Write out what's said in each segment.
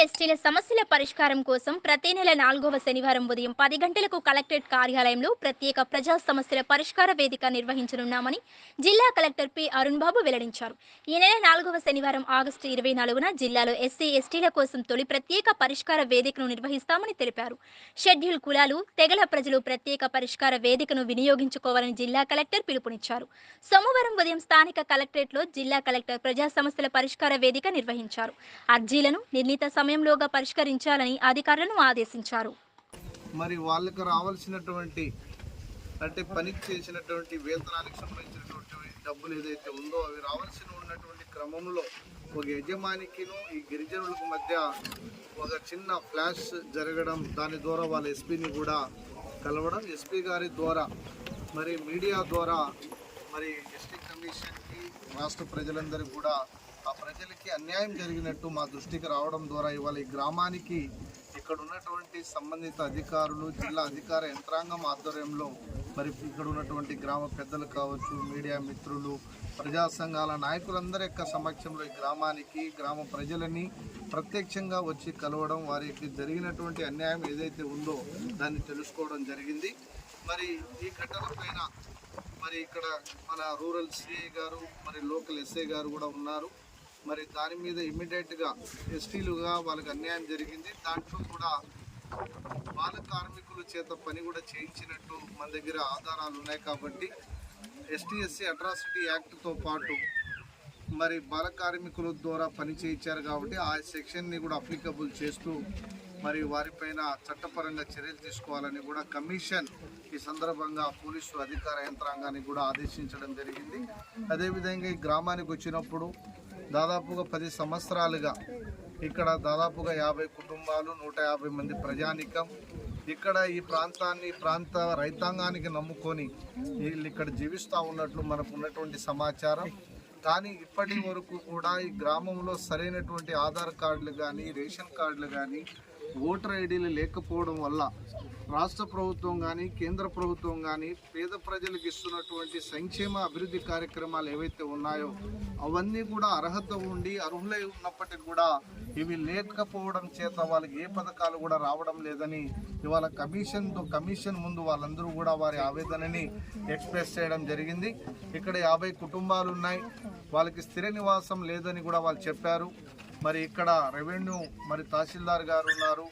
ఎస్టీల సమస్య పరిష్కారం కోసం ప్రతి నెల నాలుగవ శనివారం ఉదయం పది గంటలకు కలెక్టరేట్ కార్యాలయంలో ప్రత్యేక ప్రజా సమస్యల పరిష్కార వేదిక నిర్వహించనున్నామని జిల్లా కలెక్టర్ పి అరుణ్ బాబు వెల్లడించారు. ఈ నెల నాలుగవ శనివారం ఆగస్టు ఇరవై నాలుగున జిల్లాలో ఎస్సీ ఎస్టీల కోసం తొలి ప్రత్యేక పరిష్కార వేదికను నిర్వహిస్తామని తెలిపారు. షెడ్యూల్ కులాలు తెగల ప్రజలు ప్రత్యేక పరిష్కార వేదికను వినియోగించుకోవాలని జిల్లా కలెక్టర్ పిలుపునిచ్చారు. సోమవారం ఉదయం స్థానిక కలెక్టరేట్లో జిల్లా కలెక్టర్ ప్రజా సమస్యల పరిష్కార వేదిక నిర్వహించారు. అర్జీలను నిర్ణీత సమయంలోగా పరిష్కరించాలని అధికారులను ఆదేశించారు. మరి వాళ్ళకి రావాల్సినటువంటి అంటే పనికి చేసినటువంటి వేతనానికి సంబంధించినటువంటి డబ్బులు ఏదైతే ఉందో అవి రావాల్సిన ఉన్నటువంటి క్రమంలో ఒక యజమానికిను ఈ గిరిజనులకు మధ్య ఒక చిన్న ఫ్లాష్ జరగడం దాని ద్వారా వాళ్ళ ఎస్పీని కూడా కలవడం ఎస్పీ గారి ద్వారా మరి మీడియా ద్వారా మరి ఎస్టీ కమిషన్కి రాష్ట్ర ప్రజలందరికీ కూడా ఆ ప్రజలకి అన్యాయం జరిగినట్టు మా దృష్టికి రావడం ద్వారా ఇవాళ ఈ గ్రామానికి ఇక్కడ ఉన్నటువంటి సంబంధిత అధికారులు జిల్లా అధికార యంత్రాంగం ఆధ్వర్యంలో మరి ఇక్కడ ఉన్నటువంటి గ్రామ పెద్దలు కావచ్చు మీడియా మిత్రులు ప్రజా సంఘాల నాయకులందరి యొక్క సమక్షంలో ఈ గ్రామానికి గ్రామ ప్రజలని ప్రత్యక్షంగా వచ్చి కలవడం వారికి జరిగినటువంటి అన్యాయం ఏదైతే ఉందో దాన్ని తెలుసుకోవడం జరిగింది. మరి ఈ ఘటన పైన మరి ఇక్కడ మన రూరల్ సిఐ గారు మరి లోకల్ ఎస్ఐ గారు కూడా ఉన్నారు. మరి దాని మీద ఇమ్మీడియట్గా ఎస్టీలుగా వాళ్ళకి అన్యాయం జరిగింది. దాంట్లో కూడా బాల కార్మికుల చేత పని కూడా చేయించినట్టు మన దగ్గర ఆధారాలు ఉన్నాయి కాబట్టి ఎస్టీఎస్సీ అట్రాసిటీ యాక్ట్తో పాటు మరి బాల కార్మికుల ద్వారా పని చేయించారు కాబట్టి ఆ సెక్షన్ని కూడా అప్లికబుల్ చేస్తూ మరి వారిపైన చట్టపరంగా చర్యలు తీసుకోవాలని కూడా కమిషన్ ఈ సందర్భంగా పోలీసు అధికార యంత్రాంగాన్ని కూడా ఆదేశించడం జరిగింది. అదేవిధంగా ఈ గ్రామానికి వచ్చినప్పుడు దాదాపుగా పది సంవత్సరాలుగా ఇక్కడ దాదాపుగా యాభై కుటుంబాలు నూట యాభై మంది ప్రజానికం. ఇక్కడ ఈ ప్రాంతాన్ని ప్రాంత రైతాంగానికి నమ్ముకొని వీళ్ళు ఇక్కడ జీవిస్తూ ఉన్నట్లు మనకు ఉన్నటువంటి సమాచారం. కానీ ఇప్పటి వరకు కూడా ఈ గ్రామంలో సరైనటువంటి ఆధార్ కార్డులు కానీ రేషన్ కార్డులు కానీ ఓటర్ ఐడీలు లేకపోవడం వల్ల రాష్ట్ర ప్రభుత్వం కానీ కేంద్ర ప్రభుత్వం కానీ పేద ప్రజలకు ఇస్తున్నటువంటి సంక్షేమ అభివృద్ధి కార్యక్రమాలు ఏవైతే ఉన్నాయో అవన్నీ కూడా అర్హత ఉండి అర్హులై ఉన్నప్పటికీ కూడా ఇవి లేకపోవడం చేత వాళ్ళకి ఏ పథకాలు కూడా రావడం లేదని ఇవాళ కమిషన్తో కమిషన్ ముందు వాళ్ళందరూ కూడా వారి ఆవేదనని ఎక్స్ప్రెస్ చేయడం జరిగింది. ఇక్కడ యాభై కుటుంబాలు ఉన్నాయి వాళ్ళకి స్థిర నివాసం లేదని కూడా వాళ్ళు చెప్పారు. మరి ఇక్కడ రెవెన్యూ మరి తహసీల్దార్ గారు ఉన్నారు.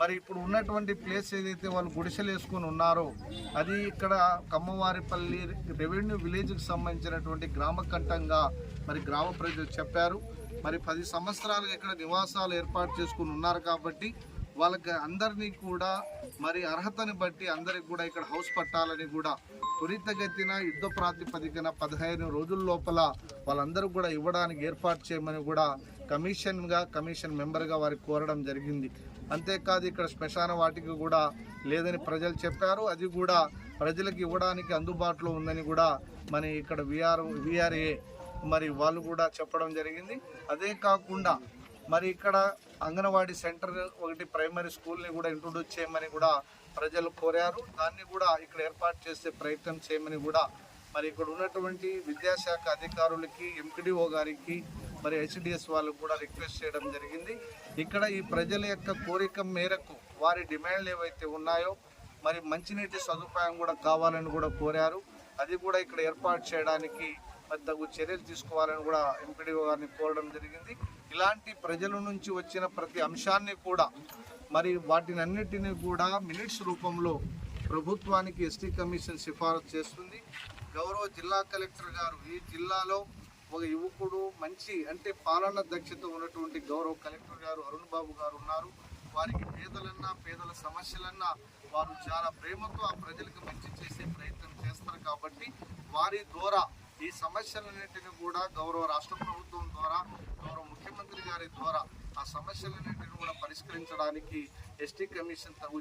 మరి ఇప్పుడు ఉన్నటువంటి ప్లేస్ ఏదైతే వాళ్ళు గుడిసెలు వేసుకొని ఉన్నారో అది ఇక్కడ కమ్మవారిపల్లి రెవెన్యూ విలేజ్కి సంబంధించినటువంటి గ్రామ కంఠంగా మరి గ్రామ ప్రజలు చెప్పారు. మరి పది సంవత్సరాలుగా ఇక్కడ నివాసాలు ఏర్పాటు చేసుకుని ఉన్నారు కాబట్టి వాళ్ళకి అందరినీ కూడా మరి అర్హతని బట్టి అందరికి కూడా ఇక్కడ హౌస్ పట్టాలని కూడా త్వరితగతిన యుద్ధ ప్రాతిపదికన పదిహేను రోజుల లోపల వాళ్ళందరూ కూడా ఇవ్వడానికి ఏర్పాటు చేయమని కూడా కమిషన్గా కమిషన్ మెంబర్గా వారికి కోరడం జరిగింది. అంతేకాదు ఇక్కడ శ్మశాన వాటికి కూడా లేదని ప్రజలు చెప్పారు. అది కూడా ప్రజలకు ఇవ్వడానికి అందుబాటులో ఉందని కూడా మన ఇక్కడ విఆర్ విఆర్ఏ మరి వాళ్ళు కూడా చెప్పడం జరిగింది. అదే కాకుండా మరి ఇక్కడ అంగన్వాడీ సెంటర్ ఒకటి ప్రైమరీ స్కూల్ని కూడా ఇంట్రొడ్యూస్ చేయమని కూడా ప్రజలు కోరారు. దాన్ని కూడా ఇక్కడ ఏర్పాటు చేసే ప్రయత్నం చేయమని కూడా మరి ఇక్కడ ఉన్నటువంటి విద్యాశాఖ అధికారులకి ఎంపీడీఓ గారికి మరి హెచ్డిఎస్ వాళ్ళకు కూడా రిక్వెస్ట్ చేయడం జరిగింది. ఇక్కడ ఈ ప్రజల యొక్క కోరిక మేరకు వారి డిమాండ్లు ఏవైతే ఉన్నాయో మరి మంచినీటి సదుపాయం కూడా కావాలని కూడా కోరారు. అది కూడా ఇక్కడ ఏర్పాటు చేయడానికి మరి తగు చర్యలు తీసుకోవాలని కూడా ఎంపీడీఓ గారిని కోరడం జరిగింది. ఇలాంటి ప్రజల నుంచి వచ్చిన ప్రతి అంశాన్ని కూడా మరి వాటిని అన్నిటినీ కూడా మినిట్స్ రూపంలో ప్రభుత్వానికి ఎస్టీ కమిషన్ సిఫారసు చేస్తుంది. గౌరవ జిల్లా కలెక్టర్ గారు ఈ జిల్లాలో ఒక యువకుడు మంచి అంటే పాలన దక్షత ఉన్నటువంటి గౌరవ కలెక్టర్ గారు అరుణ్ బాబు గారు ఉన్నారు. వారికి పేదలన్నా పేదల సమస్యలన్నా వారు చాలా ప్రేమతో ఆ ప్రజలకు మంచి చేసే ప్రయత్నం చేస్తారు కాబట్టి వారి ద్వారా ఈ సమస్యలన్నింటినీ కూడా గౌరవ రాష్ట్ర ప్రభుత్వం ద్వారా గౌరవ ముఖ్యమంత్రి గారి ద్వారా ఆ సమస్యలన్నింటినీ కూడా పరిష్కరించడానికి ఎస్టీ కమిషన్ తగు